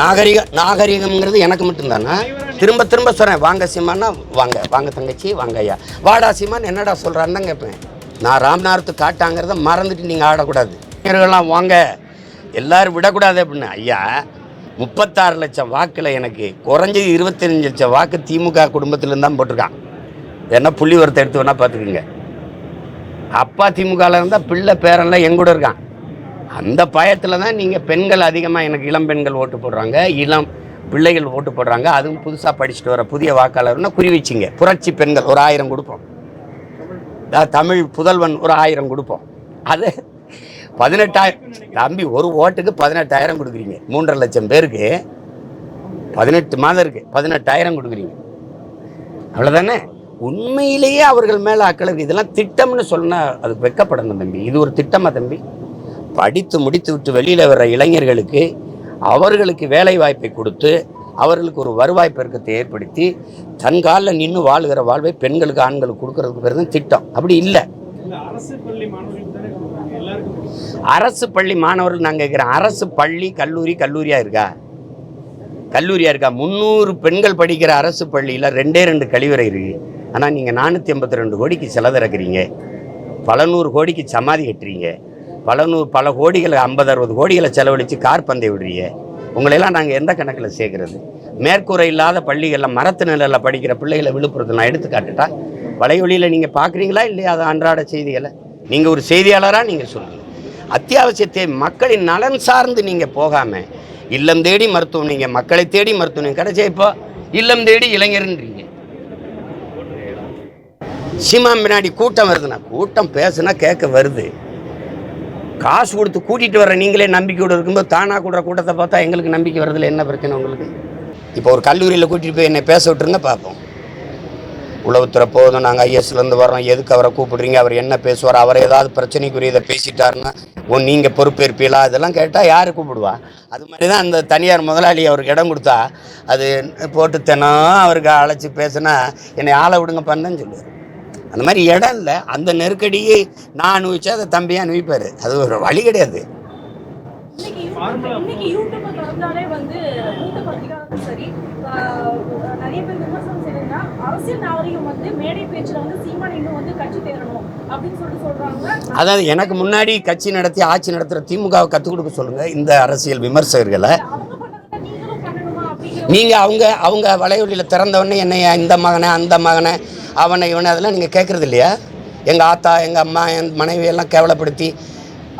நாகரிக நாகரிகம்ங்கிறது எனக்கு மட்டும்தானா? திரும்ப திரும்ப சொல்கிறேன் வாங்க சீமானா வாங்க. வாங்க தங்கச்சி வாங்க ஐயா. வாடா சீமான் என்னடா சொல்கிறான்னு தான் கேட்பேன். நான் ராம்நாரத்து காட்டாங்கிறத மறந்துட்டு நீங்கள் ஆடக்கூடாது. இவர்கள்லாம் வாங்க. எல்லாரும் விடக்கூடாது அப்படின்னு. ஐயா முப்பத்தாறு லட்சம் வாக்கில் எனக்கு குறைஞ்சது இருபத்தஞ்சு லட்சம் வாக்கு திமுக குடும்பத்திலேருந்து தான் போட்டிருக்கான். என்ன புள்ளி ஒருத்த எடுத்து வேணால் பார்த்துக்குங்க. அப்பா திமுகவில் இருந்தால் பிள்ளை பேரெல்லாம் எங்கூட இருக்கான். அந்த பயத்தில் தான் நீங்கள் பெண்கள் அதிகமாக எனக்கு இளம் பெண்கள் ஓட்டு போடுறாங்க இளம் பிள்ளைகள் ஓட்டு போடுறாங்க. அதுவும் புதுசாக படிச்சுட்டு வர புதிய வாக்காளர்னா குறி வச்சிங்க புரட்சி பெண்கள் ஒரு ஆயிரம் கொடுப்போம். தமிழ் புதல்வன் ஒரு ஆயிரம் கொடுப்போம். அது பதினெட்டாயிரம் தம்பி ஒரு ஓட்டுக்கு பதினெட்டாயிரம் கொடுக்குறீங்க. மூன்றரை லட்சம் பேருக்கு பதினெட்டு மாதம் இருக்கு. பதினெட்டாயிரம் கொடுக்குறீங்க. அவ்வளோதானே உண்மையிலேயே அவர்கள் மேலே அக்களுக்கு இதெல்லாம் திட்டம்னு சொன்னால் அது வெக்கப்படணும் தம்பி. இது ஒரு திட்டமா தம்பி? படித்து முடித்து விட்டு வெளியில் வர்ற இளைஞர்களுக்கு அவர்களுக்கு வேலை வாய்ப்பை கொடுத்து அவர்களுக்கு ஒரு வருவாய் பெருக்கத்தை ஏற்படுத்தி தன் காலில் நின்று வாழுகிற வாழ்வை பெண்களுக்கு ஆண்களுக்கு கொடுக்கறதுக்கு பேர் தான் திட்டம். அப்படி இல்லை. அரசு பள்ளி அரசு பள்ளி மாணவர்கள் நாங்கள் கேட்குறோம் அரசு பள்ளி கல்லூரி கல்லூரியாக இருக்கா? கல்லூரியாக இருக்கா? முந்நூறு பெண்கள் படிக்கிற அரசு பள்ளியில் ரெண்டே ரெண்டு கழிவறை இருக்குது ஆனால் நீங்கள் நானூற்றி எண்பத்தி ரெண்டு கோடிக்கு செலவிறக்குறீங்க பல நூறு கோடிக்கு சமாதி கட்டுறீங்க. பல நூறு பல கோடிகளை ஐம்பது அறுபது கோடிகளை செலவழித்து கார் பந்தய விடுறீங்க. உங்களையெல்லாம் நாங்கள் எந்த கணக்கில் சேர்க்குறது? மேற்கூரை இல்லாத பள்ளிகளில் மரத்து நிலையில் படிக்கிற பிள்ளைகளை விழுப்புரத்தில் நான் எடுத்துக்காட்டுட்டா வலைவழியில் நீங்கள் பார்க்குறீங்களா இல்லையா அது அன்றாட செய்திகளை? நீங்கள் ஒரு செய்தியாளராக நீங்கள் சொல்லுங்கள் அத்தியாவசியத்தை மக்களின் நலன் சார்ந்து நீங்கள் போகாமல் இல்லம் தேடி மருத்துவம் நீங்கள் மக்களை தேடி மருத்துவம் கிடைச்சா இப்போ இல்லம் தேடி இளைஞர்ன்றீங்க. சீமா பின்னாடி கூட்டம் வருதுண்ணா கூட்டம் பேசுனா கேட்க வருது. காசு கொடுத்து கூட்டிகிட்டு வர நீங்களே நம்பிக்கையோடு இருக்கும்போது தானாக கூடுற கூட்டத்தை பார்த்தா எங்களுக்கு நம்பிக்கை வரதில் என்ன பிரச்சனை உங்களுக்கு? இப்போ ஒரு கல்லூரியில் கூட்டிகிட்டு போய் என்னை பேச விட்டுருங்க பார்ப்போம். உளவுத்துறை போதும் நாங்கள் ஐஎஸ்லேருந்து வரோம் எதுக்கு அவரை கூப்பிடுறீங்க? அவர் என்ன பேசுவார்? அவர் ஏதாவது பிரச்சனைக்குரியதை பேசிட்டாருன்னா ஒன் நீங்கள் பொறுப்பேற்பீங்களா இதெல்லாம் கேட்டால் யார் கூப்பிடுவா? அது மாதிரி தான் அந்த தனியார் முதலாளி அவருக்கு இடம் கொடுத்தா அது போட்டு தினம் அவருக்கு அழைச்சி பேசுனா என்னை ஆளை விடுங்க பண்ணேன்னு சொல்லுவார். அந்த மாதிரி இடம் இல்லை. அந்த நெருக்கடியை நான் அனுபவிச்சா அதை தம்பியாக அனுபவிப்பார். அது ஒரு வழி கிடையாது. அதாவது எனக்கு முன்னாடி கட்சி நடத்தி ஆட்சி நடத்துகிற திமுகவை கற்றுக் கொடுக்க சொல்லுங்கள் இந்த அரசியல் விமர்சகர்களை அவங்க பண்ணதை நீங்களும் பண்ணணுமா அப்படிங்கிற நீங்கள் அவங்க அவங்க வளைவெளியில் திறந்தவொடனே என்னை இந்த மகனை அந்த மகனை அவனை இவனை அதெல்லாம் நீங்கள் கேட்குறது இல்லையா? எங்கள் ஆத்தா எங்கள் அம்மா என் மனைவியெல்லாம் கேவலப்படுத்தி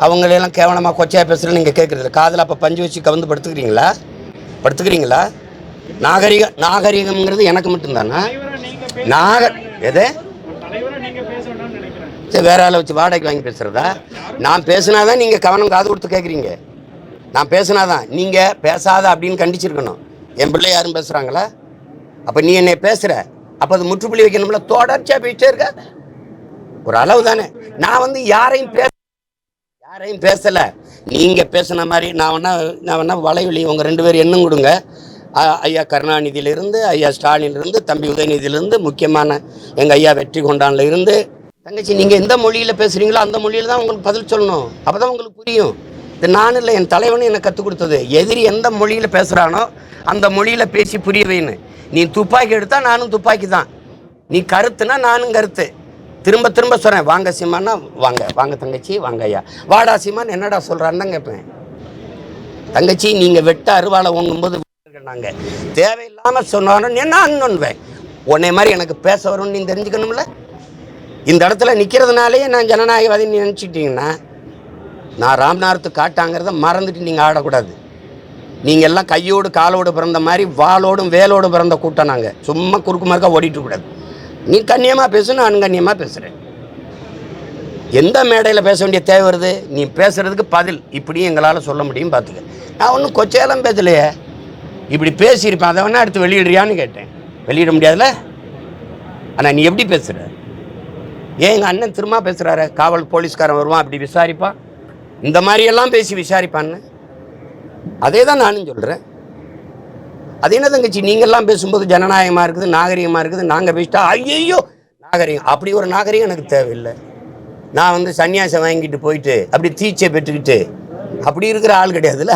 அவங்களெல்லாம் கேவலமாக கொச்சையாக பேசுகிறேன்னு நீங்கள் கேட்குறது இல்லை. காதில் அப்போ பஞ்சு வச்சு கவுந்து படுத்துக்கிறீங்களா? படுத்துக்கிறீங்களா நாகரிக நாகரிகம்ங்கிறது எனக்கு மட்டும்தானா? நாக எது? சரி வேற ஆளை வச்சு வாடகைக்கு வாங்கி பேசுகிறதா நான் பேசுனாதான் நீங்கள் கவனம் காது கொடுத்து கேட்குறீங்க நான் பேசுனாதான். நீங்கள் பேசாத அப்படின்னு கண்டிச்சிருக்கணும். என் பிள்ளை யாரும் பேசுகிறாங்களா அப்போ நீ என்னை பேசுகிற அப்போ அது முற்றுப்புள்ளி வைக்கணும்ல? தொடர்ச்சியாக பேசிட்டே இருக்க. ஒரு அளவு தானே. நான் வந்து யாரையும் பேச யாரையும் பேசலை. நீங்கள் பேசின மாதிரி நான் வேணா நான் வேணா வலைவலி உங்கள் ரெண்டு பேரும் எண்ணும் கொடுங்க. ஐயா கருணாநிதியிலிருந்து ஐயா ஸ்டாலினிலிருந்து தம்பி உதயநிதியிலிருந்து முக்கியமான எங்கள் ஐயா வெற்றி கொண்டான்ல இருந்து. தங்கச்சி நீங்கள் எந்த மொழியில் பேசுகிறீங்களோ அந்த மொழியில் தான் உங்களுக்கு பதில் சொல்லணும். அப்போ தான் உங்களுக்கு புரியும். இது நான் இல்லை என் தலைவனும் எனக்கு கற்றுக் கொடுத்தது. எதிரி எந்த மொழியில் பேசுகிறானோ அந்த மொழியில் பேசி புரிய வைன்னு. நீ துப்பாக்கி எடுத்தால் நானும் துப்பாக்கி தான் நீ கருத்துனா நானும் கருத்து. திரும்ப திரும்ப சொல்கிறேன் வாங்க சீமானா வாங்க வாங்க தங்கச்சி வாங்க ஐயா. வாடா சீமான் என்னடா சொல்கிறான்னு தான் கேட்பேன். தங்கச்சி நீங்கள் வெட்ட அருவாளை ஓங்கும்போது நாங்கள் தேவையில்லாமல் சொன்னாலும் என்ன ஒன்றுவேன் உன்னை மாதிரி எனக்கு பேச வரும்னு நீ தெரிஞ்சுக்கணும்ல? இந்த இடத்துல நிற்கிறதுனாலேயே நான் ஜனநாயகவாதின்னு நினச்சிட்டிங்கன்னா நான் ராம்நாரத்து காட்டாங்கிறத மறந்துட்டு நீங்கள் ஆடக்கூடாது. நீங்கள் எல்லாம் கையோடு காலோடு பிறந்த மாதிரி வாளோடும் வேலோடு பிறந்த கூட்டம் நாங்கள் சும்மா குறுக்கு மறுக்கா ஓடிட்டு கூடாது நீ கண்ணியமாக பேசு நான் கண்ணியமாக பேசுகிறேன் எந்த மேடையில் பேச வேண்டிய தேவை வருது? நீ பேசுகிறதுக்கு பதில். இப்படியும் எங்களால் சொல்ல முடியும் பார்த்துக்க நான் ஒன்றும் கொச்சையெல்லாம் பேசலையே. இப்படி பேசியிருப்பேன். அதை வேணால் அடுத்து வெளியிடுறியான்னு கேட்டேன். வெளியிட முடியாதுல்ல? ஆனால் நீ எப்படி பேசுகிற ஏன் எங்கள் அண்ணன் திரும்ப பேசுகிறாரு காவல் போலீஸ்காரன் வருவான் அப்படி விசாரிப்பான். இந்த மாதிரியெல்லாம் பேசி விசாரிப்பான்னு? அதே தான் நானும் சொல்கிறேன் அது என்ன தங்கச்சி நீங்கள்லாம் பேசும்போது ஜனநாயகமாக இருக்குது நாகரிகமாக இருக்குது நாங்கள் பேசிட்டா ஐயோ நாகரிகம். அப்படி ஒரு நாகரிகம் எனக்கு தேவையில்லை. நான் வந்து சன்னியாசம் வாங்கிட்டு போயிட்டு அப்படி தீச்சை பெற்றுக்கிட்டு அப்படி இருக்கிற ஆள் கிடையாதுல்ல?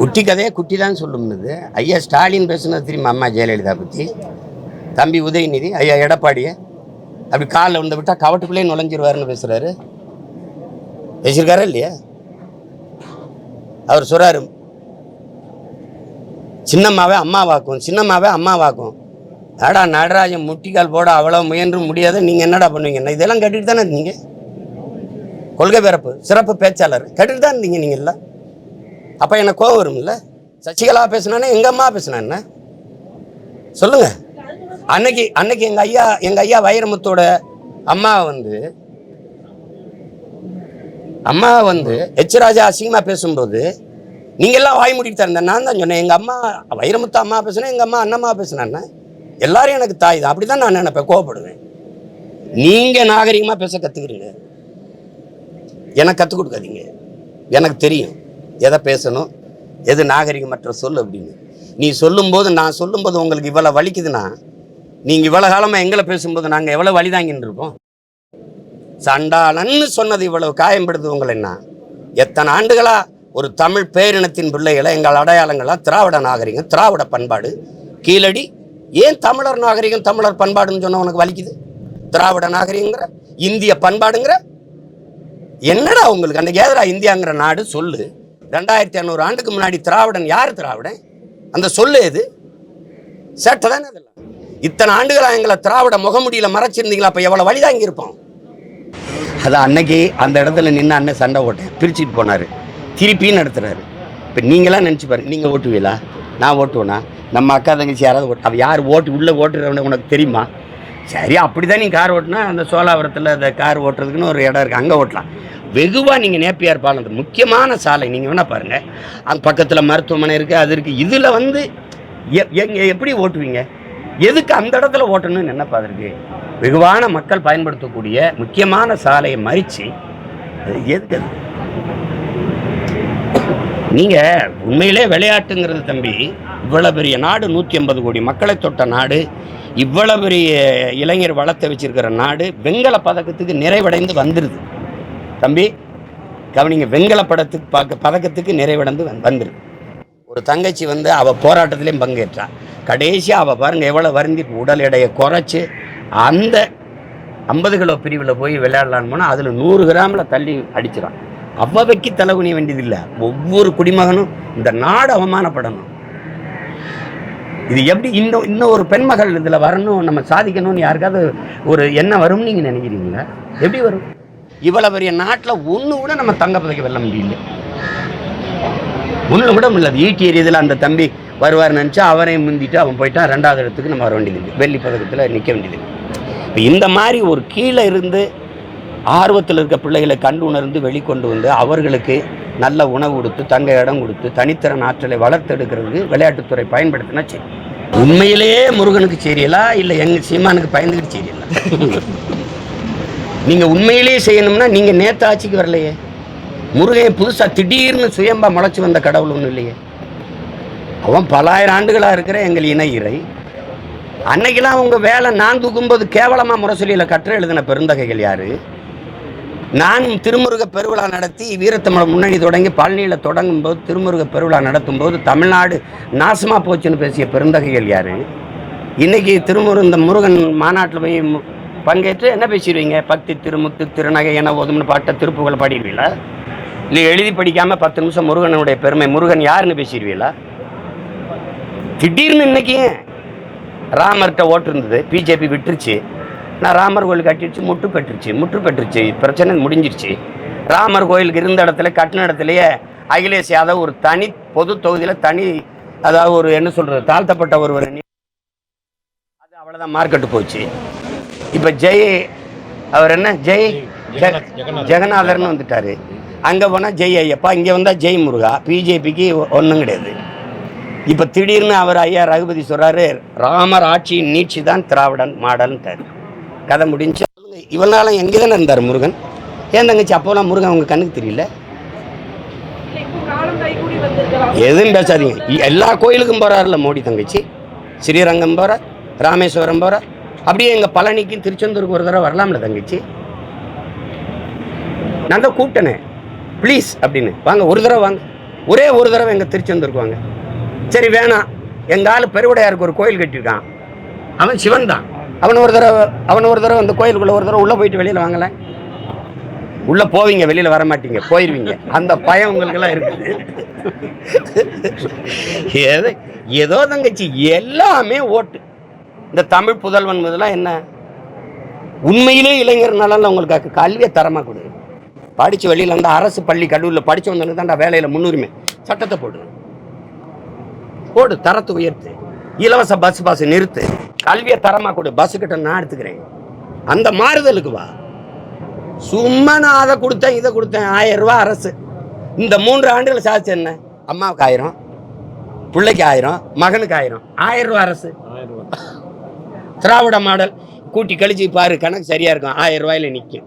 குட்டி கதையே குட்டி தான் சொல்லும்னது. ஐயா ஸ்டாலின் பேசுனது திரும்ப அம்மா ஜெயலலிதா பற்றி தம்பி உதயநிதி ஐயா எடப்பாடியை அப்படி காலில் விழுந்து விட்டால் கவட்டுக்குள்ளே நுழைஞ்சிருவாருன்னு பேசுகிறாரு பேசியிருக்காரா இல்லையா? அவர் சொல்கிறாரு சின்னம்மாவே அம்மாவாக்கும் சின்னம்மாவே அம்மாவாக்கும். அடா நடராஜன் முட்டிக்கால் போட அவ்வளோ முயன்று முடியாத. நீங்கள் என்னடா பண்ணுவீங்க? இதெல்லாம் கேட்டுட்டு தானே இருந்தீங்க? கொள்கை பிறப்பு சிறப்பு பேச்சாளர். கேட்டுட்டு தான் இருந்தீங்க நீங்கள் எல்லாம்? அப்போ எனக்கு கோவம் வரும்ல? சசிகலா பேசுனானே எங்கள் அம்மா பேசுனா என்ன? சொல்லுங்கள் அன்னைக்கு அன்னைக்கு எங்கள் ஐயா எங்கள் ஐயா வைரமுத்தோட அம்மா வந்து அம்மா வந்து எச் ராஜா அசிங்கமாக பேசும்போது நீங்கள்லாம் வாய் மூடிட்டு தான் நான் தான் சொன்னேன் எங்கள் அம்மா வைரமுத்து அம்மா பேசுனேன் எங்கள் அம்மா அண்ணம்மா பேசுனேன் எல்லாரும் எனக்கு தாய் தான். அப்படி தான் நான் நினைப்பேன் கோவப்படுவேன். நீங்கள் நாகரிகமாக பேச கற்றுக்கிறீங்க எனக்கு கற்றுக் கொடுக்காதீங்க. எனக்கு தெரியும் எதை பேசணும் எது நாகரிகமற்ற சொல் அப்படின்னு. நீ சொல்லும்போது நான் சொல்லும்போது உங்களுக்கு இவ்வளோ வலிக்குதுன்னா நீங்கள் இவ்வளோ காலமாக எங்களை பேசும்போது நாங்கள் எவ்வளோ வழி தாங்கின்னு இருக்கோம்? சண்டாளன்னு சொன்னது இவ்வளவு காயம்படுது உங்களைன்னா எத்தனை ஆண்டுகளா ஒரு தமிழ் பேரினத்தின் பிள்ளைகளை எங்கள் அடையாளங்களா திராவிட நாகரிகம் திராவிட பண்பாடு. கீழடி ஏன் தமிழர் நாகரிகம் தமிழர் பண்பாடுன்னு சொன்ன உனக்கு வலிக்குது? திராவிட நாகரிகங்கிற இந்திய பண்பாடுங்கிற? என்னடா உங்களுக்கு அந்த கேதரா இந்தியாங்கிற நாடு சொல்லு? ரெண்டாயிரத்தி ஐநூறு ஆண்டுக்கு முன்னாடி திராவிடன் யார் திராவிடன்? அந்த சொல்லு எது? சேட்டை தானே அதெல்லாம்? இத்தனை ஆண்டுகளாக எங்களை திராவிட முகமுடியில் மறைச்சிருந்தீங்களா? அப்போ எவ்வளோ வழிதான் இருப்போம்? அது அன்னைக்கு அந்த இடத்துல நின்று அண்ணன் சண்டை ஓட்டேன் பிரிச்சுட்டு போனார். திருப்பியும் நடத்துறாரு. இப்போ நீங்களாம் நினச்சி பாருங்க. நீங்கள் ஓட்டுவீங்களா? நான் ஓட்டுவேனா? நம்ம அக்கா தங்கச்சி யாராவது ஓட்டு அவள் யார் ஓட்டு உள்ளே ஓட்டுறவன உனக்கு தெரியுமா? சரி அப்படி தான் நீங்கள் கார் ஓட்டினா அந்த சோலாவரத்தில் அந்த கார் ஓட்டுறதுக்குன்னு ஒரு இடம் இருக்குது அங்கே ஓட்டலாம். வெகுவாக நீங்கள் நேப்பியார் பாலம் முக்கியமான சாலை. நீங்கள் வேணால் பாருங்கள் அந்த பக்கத்தில் மருத்துவமனை இருக்குது அது இருக்குது இதில் வந்து எ- எப்படி ஓட்டுவீங்க? எதுக்கு அந்த இடத்துல ஓட்டணும்னு என்ன பார்த்துருக்கு வெகுவான மக்கள் பயன்படுத்தக்கூடிய முக்கியமான சாலையை மறித்து எதுக்கு அது? நீங்கள் உண்மையிலே விளையாட்டுங்கிறது தம்பி இவ்வளவு பெரிய நாடு நூற்றி ஐம்பது கோடி மக்களை தொட்ட நாடு இவ்வளவு பெரிய இளைஞர் வளர்த்து வச்சிருக்கிற நாடு வெண்கல பதக்கத்துக்கு நிறைவடைந்து வந்துடுது தம்பி கவனிங்க வெண்கல படத்துக்கு பார்க்க பதக்கத்துக்கு நிறைவடைந்து வந்து- வந்துருது. ஒரு தங்கச்சி வந்து அவள் போராட்டத்திலையும் பங்கேற்றாள் கடைசியாக அவள் பாருங்க எவ்வளோ வருந்தி உடல் எடையை குறைச்சி அந்த ஐம்பது கிலோ பிரிவில் போய் விளையாடலான்னு போனால் அதில் நூறு கிராமில் தள்ளி அடிச்சிடான் அவ்வவைக்கு தலை குனிய வேண்டியதில்லை. ஒவ்வொரு குடிமகனும் இந்த நாடு அவமானப்படணும். இது எப்படி இன்னும் இன்னும் ஒரு பெண்மகள் இதில் வரணும் நம்ம சாதிக்கணும்னு யாருக்காவது ஒரு எண்ணம் வரும்னு நீங்கள் நினைக்கிறீங்களா? எப்படி வரும்? இவ்வளோ பெரிய நாட்டில் ஒன்று கூட நம்ம தங்க பதக்க வெல்ல முடியல. ஒன்று கூட முடியல ஈட்டி எரியதில் அந்த தம்பி வருவார் நினச்சா அவரையும் முந்திட்டு அவன் போயிட்டான் ரெண்டாவது இடத்துக்கு நம்ம வர வேண்டியது. வெள்ளி பதக்கத்தில் நிற்க வேண்டியது. இப்போ இந்த மாதிரி ஒரு கீழே இருந்து ஆர்வத்தில் இருக்க பிள்ளைகளை கண்டு உணர்ந்து வெளிக்கொண்டு வந்து அவர்களுக்கு நல்ல உணவு கொடுத்து தங்க இடம் கொடுத்து தனித்திறன் ஆற்றலை வளர்த்தெடுக்கிறதுக்கு விளையாட்டுத்துறை பயன்படுத்தினா சரி. உண்மையிலேயே முருகனுக்கு சரியலா இல்லை எங்கள் சீமானுக்கு பயந்துக்கிட்டு சரியலா? நீங்கள் உண்மையிலேயே செய்யணும்னா நீங்கள் நேற்று ஆட்சிக்கு வரலையே. முருகையை புதுசாக திடீர்னு சுயம்பா முளைச்சி வந்த கடவுள் ஒன்றும் இல்லையே. அவன் பலாயிரம் ஆண்டுகளாக இருக்கிற எங்கள் இணை இறை. அன்னைக்கெல்லாம் அவங்க வேலை நான் தூக்கும்போது கேவலமாக முரசொலியில் கற்று எழுதின பெருந்தகைகள் யார்? நான் திருமுருக பெருவிழா நடத்தி வீரத்தமிழ் முன்னணி தொடங்கி பழனியில் தொடங்கும் போது திருமுருக பெருவிழா நடத்தும் போது தமிழ்நாடு நாசமாக போச்சுன்னு பேசிய பெருந்தகைகள் யார்? இன்னைக்கு திருமுரு இந்த முருகன் மாநாட்டில் போய் பங்கேற்று என்ன பேசிடுவீங்க? பக்தி திருமுத்து திருநகை என ஓதும்னு பாட்ட திருப்புகளை பாடிடுவீங்களா? இல்லை எழுதி படிக்காம பத்து நிமிஷம் முருகனுடைய பெருமை முருகன் யாருன்னு பேசிடுவீங்களா? திடீர்னு இன்னைக்கு ராமர்கிட்ட ஓட்டு இருந்தது பிஜேபி விட்டுருச்சு. நான் ராமர் கோயில் கட்டிடுச்சு முற்று பெற்றுச்சு முற்று பெற்றுச்சு பிரச்சனை முடிஞ்சிருச்சு. ராமர் கோயிலுக்கு இருந்த இடத்துல கட்டின இடத்துலயே அகிலேஷ் யாதவ் ஒரு தனி பொது தொகுதியில் தனி அதாவது ஒரு என்ன சொல்றது தாழ்த்தப்பட்ட ஒருவர் அது அவ்வளோதான் மார்க்கெட்டு போச்சு. இப்போ ஜெய் அவர் என்ன? ஜெய் ஜெகநாதர்னு வந்துட்டாரு. அங்கே போனால் ஜெய் ஐயப்பா இங்கே வந்தால் ஜெய் முருகா பிஜேபிக்கு ஒன்றும் கிடையாது. இப்போ திடீர்னு அவர் ஐயா ரகுபதி சொல்கிறாரு ராமர் ஆட்சியின் நீட்சி தான் திராவிடன் மாடல்ன்ட்டார். கதை முடிஞ்சு இவ்வளோ நாளும் எங்கே தானே இருந்தார் முருகன்? ஏன் தங்கச்சி அப்போலாம் முருகன் அவங்க கண்ணுக்கு தெரியல? எதுவும் பேசாதீங்க. எல்லா கோயிலுக்கும் போகிறாருல மோடி தங்கச்சி. ஸ்ரீரங்கம் போகிறார் ராமேஸ்வரம் போகிறார் அப்படியே எங்கள் பழனிக்கும் திருச்செந்தூருக்கு ஒரு தடவை வரலாம்ல தங்கச்சி. நான் தான் கூப்பிட்டேனே. ப்ளீஸ் அப்படின்னு. வாங்க ஒரு தடவை வாங்க. ஒரே ஒரு தடவை எங்கள் திருச்செந்தூருக்கு வாங்க சரி வேணாம் எங்கள் ஆள் பெருவுடையாருக்கு ஒரு கோயில் கட்டியிருக்கான். அவன் சிவன் தான். அவன் ஒரு தடவை அவன் ஒரு தடவை அந்த கோயிலுக்குள்ளே ஒரு தடவை உள்ளே போயிட்டு வெளியில் வாங்கல. உள்ளே போவீங்க வெளியில் வர மாட்டீங்க போயிடுவீங்க அந்த பயம் உங்களுக்கெல்லாம் இருக்குது. ஏதோ ஏதோ தங்கச்சி எல்லாமே ஓட்டு. இந்த தமிழ் புதல்வன் இதெல்லாம் என்ன? உண்மையிலே இளைஞர் நலனில் உங்களுக்கு கல்வியை தரமாக கொடு. படித்து வெளியில் வந்து அரசு பள்ளி கல்லூரியில் படித்து வந்தவனுக்கு தான்டா வேலையில் முன்னுரிமை. சட்டத்தை போடு போடு தரத்தை உயர்த்து. இலவச பஸ் பாஸ் நிறுத்து. கல்வியை தரமாக கொடு பஸ் கிட்ட நான் எடுத்துக்கிறேன். அந்த மாறுதலுக்கு வா. சும்மா நான் அதை கொடுத்தேன் இதை கொடுத்தேன். ஆயிரம் ரூபாய் அரசு. இந்த மூன்று ஆண்டுகள் சாதிச்சு என்ன? அம்மாவுக்கு ஆயிரம் பிள்ளைக்கு ஆயிரம் மகனுக்கு ஆயிரம். ஆயிரம் ரூபாய் அரசு. திராவிட மாடல். கூட்டி கழிச்சு பாரு கணக்கு சரியா இருக்கும். ஆயிரம் ரூபாயில நிற்கும்